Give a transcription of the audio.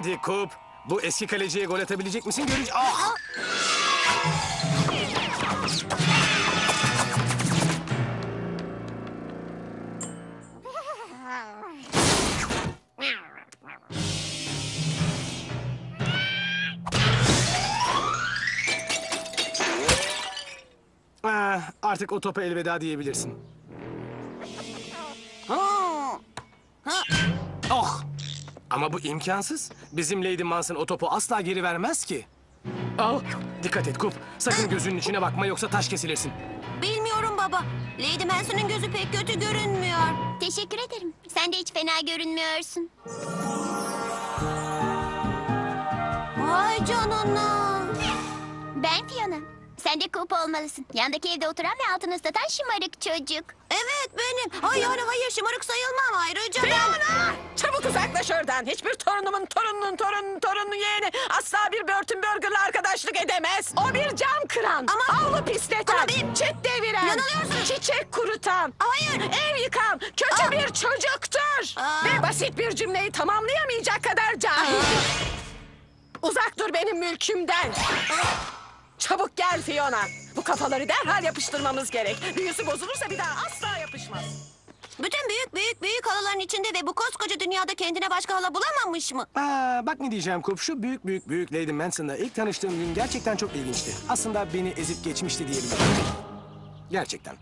Hadi Kup. Bu eski kaleciye gol atabilecek misin? Göreceğiz. Ah! Ah, artık o topa elveda diyebilirsin. Oh! Ama bu imkansız. Bizim Lady Manson o topu asla geri vermez ki. Al. Dikkat et Kup. Sakın gözünün içine bakma yoksa taş kesilirsin. Bilmiyorum baba. Lady Manson'un gözü pek kötü görünmüyor. Teşekkür ederim. Sen de hiç fena görünmüyorsun. Vay canına. Ben Fiona. Sen de Coop olmalısın. Yandaki evde oturan ve altını ıslatan şımarık çocuk. Evet benim. Hayır hayır şımarık sayılmam ayrıca ben. Çabuk uzaklaş oradan. Hiçbir torunumun torununun torunun torunun yeğeni asla bir Burton Burger'la arkadaşlık edemez. O bir cam kıran, Ama- avlu pisleten, Ama benim- çit deviren, Yanılıyorsun. çiçek kurutan, Hayır. ev yıkan, kötü Aa. bir çocuktur. Aa. Ve basit bir cümleyi tamamlayamayacak kadar cahil. Uzak dur benim mülkümden. Çabuk gel Fiona. Bu kafaları derhal yapıştırmamız gerek. Büyüsü bozulursa bir daha asla halaların içinde ve bu koskoca dünyada kendine başka hala bulamamış mı? Aa, bak ne diyeceğim Kup. Şu büyük büyük büyük Lady Manson'la ilk tanıştığım gün gerçekten çok ilginçti. Aslında beni ezip geçmişti diyebilirim. Gerçekten.